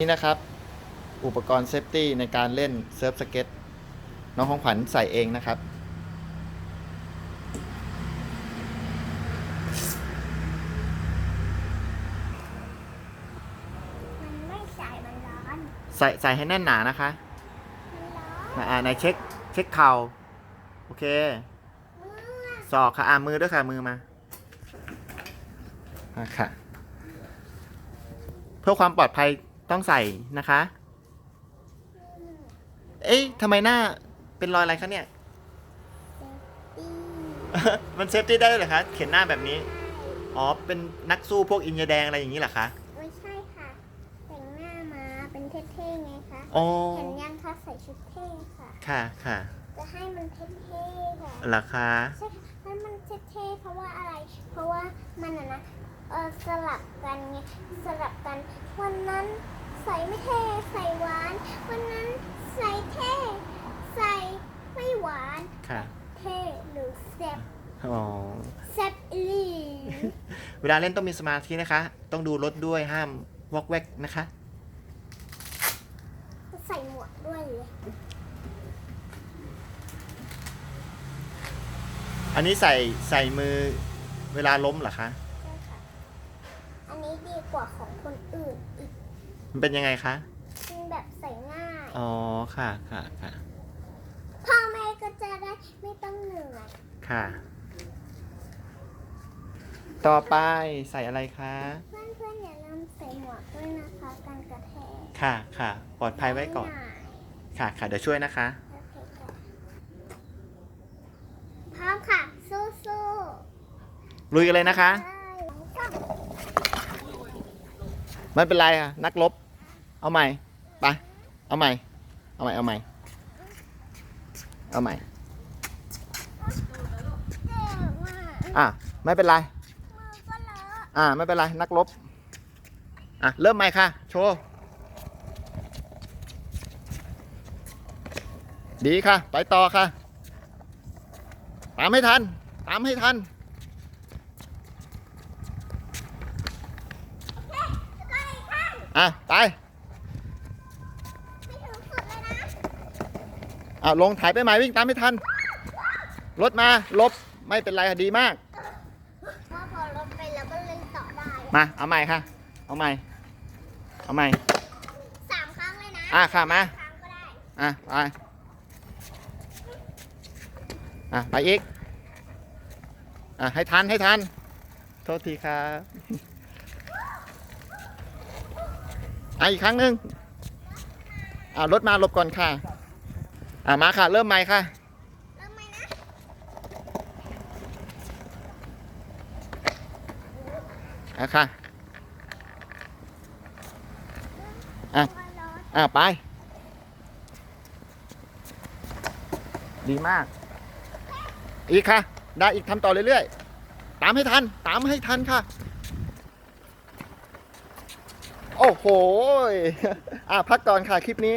นี่นะครับ อุปกรณ์เซฟตี้ในการเล่นเซิร์ฟสเก็ตน้องของขวัญใส่เองนะครับ มันไม่ใส่ มันร้อน ใส่ใส่ให้แน่นหนานะคะมันร้อนอ่าในเช็คเช็คเข่าโอเคเมื่อศอกค่ะอ่ามือด้วยค่ะมือมาอะค่ะ เพื่อความปลอดภัย ต้องใส่นะคะ เอ๊ะทำไมหน้าเป็นรอยอะไรคะเนี่ยตีมันเซฟตี้ได้เลยเหรอคะ เขียนหน้าแบบนี้ อ๋อ เป็นนักสู้พวกอินเดียแดงอะไรอย่างนี้เหรอคะ ไม่ใช่ค่ะ แต่งหน้ามาเป็นเท่ๆไงคะอ๋อ เห็นยังคะใส่ชุดเท่ค่ะ ค่ะค่ะจะให้มันเท่ๆค่ะ เหรอคะ ใช่ค่ะให้มันเท่ๆเพราะว่าอะไร เพราะว่ามันอะนะ เออสลับกันไง สลับกัน วันนั้น ใส่ไม่เท่ใส่หวาน วันนั้นใส่เท่ใส่ไม่หวาน ค่ะ เท่หรือแซ่บอ๋อ แซ่บอีหลีเวลาเล่นต้องมีสมาธินะคะ ต้องดูรถด้วยห้ามวอกแวกนะคะ ใส่หมวกด้วยเลยอันนี้ใส่ใส่มือเวลาล้มเหรอคะ ใช่ค่ะ อันนี้ดีกว่าของคนอื่นอีก มันเป็นยังไงคะมันแบบใส่ง่าย อ๋อค่ะค่ะค่ะพ่อแม่ก็จะได้ไม่ต้องเหนื่อยค่ะ ต่อไปใส่อะไรคะ เพื่อนๆอย่าลืมใส่หมวกด้วยนะคะกันกระแทกค่ะค่ะปลอดภัยไว้ก่อนม่ายค่ะค่ะเดี๋ยวช่วยนะคะ โอเคค่ะพร้อมค่ะ สู้ๆลุยกันเลยนะคะได้ก็ ไม่เป็นไรค่ะนักรบเอาใหม่ไปเอาใหม่ เอาใหม่ เอาใหม่ เอาใหม่ อะไม่เป็นไรอก็เลอะอ่าไม่เป็นไร นักรบอะเริ่มใหม่ค่ะ โชว์ ดีค่ะ ไปต่อค่ะ ตามให้ทัน ตามให้ทัน แล้วก็ อีกข้างอะ ไปไม่ถึงสุดเลยนะอะลงถ่ายไปใหม่วิ่งตามไม่ทัน รถมาลบไม่เป็นไรค่ะดีมาก พอพอรถไปแล้วก็เล่นต่อได้มาเอาใหม่ค่ะ เอาใหม่ เอาใหม่ สามครั้งเลยนะอะค่ะมาครั้งก็ได้อะไปอะไปอีกอะให้ทันให้ทัน โทษทีครับ อะอีกครั้งหนึ่งอะรถมาหลบก่อนค่ะ อะมาค่ะ เริ่มใหม่ค่ะเริ่มไหมนะอะค่ะ อะมาอะไป ดีมาก อีกค่ะ ได้อีกทำต่อเรื่อยๆ ตามให้ทัน ตามให้ทันค่ะ โอ้โห อะพักก่อนค่ะคลิปนี้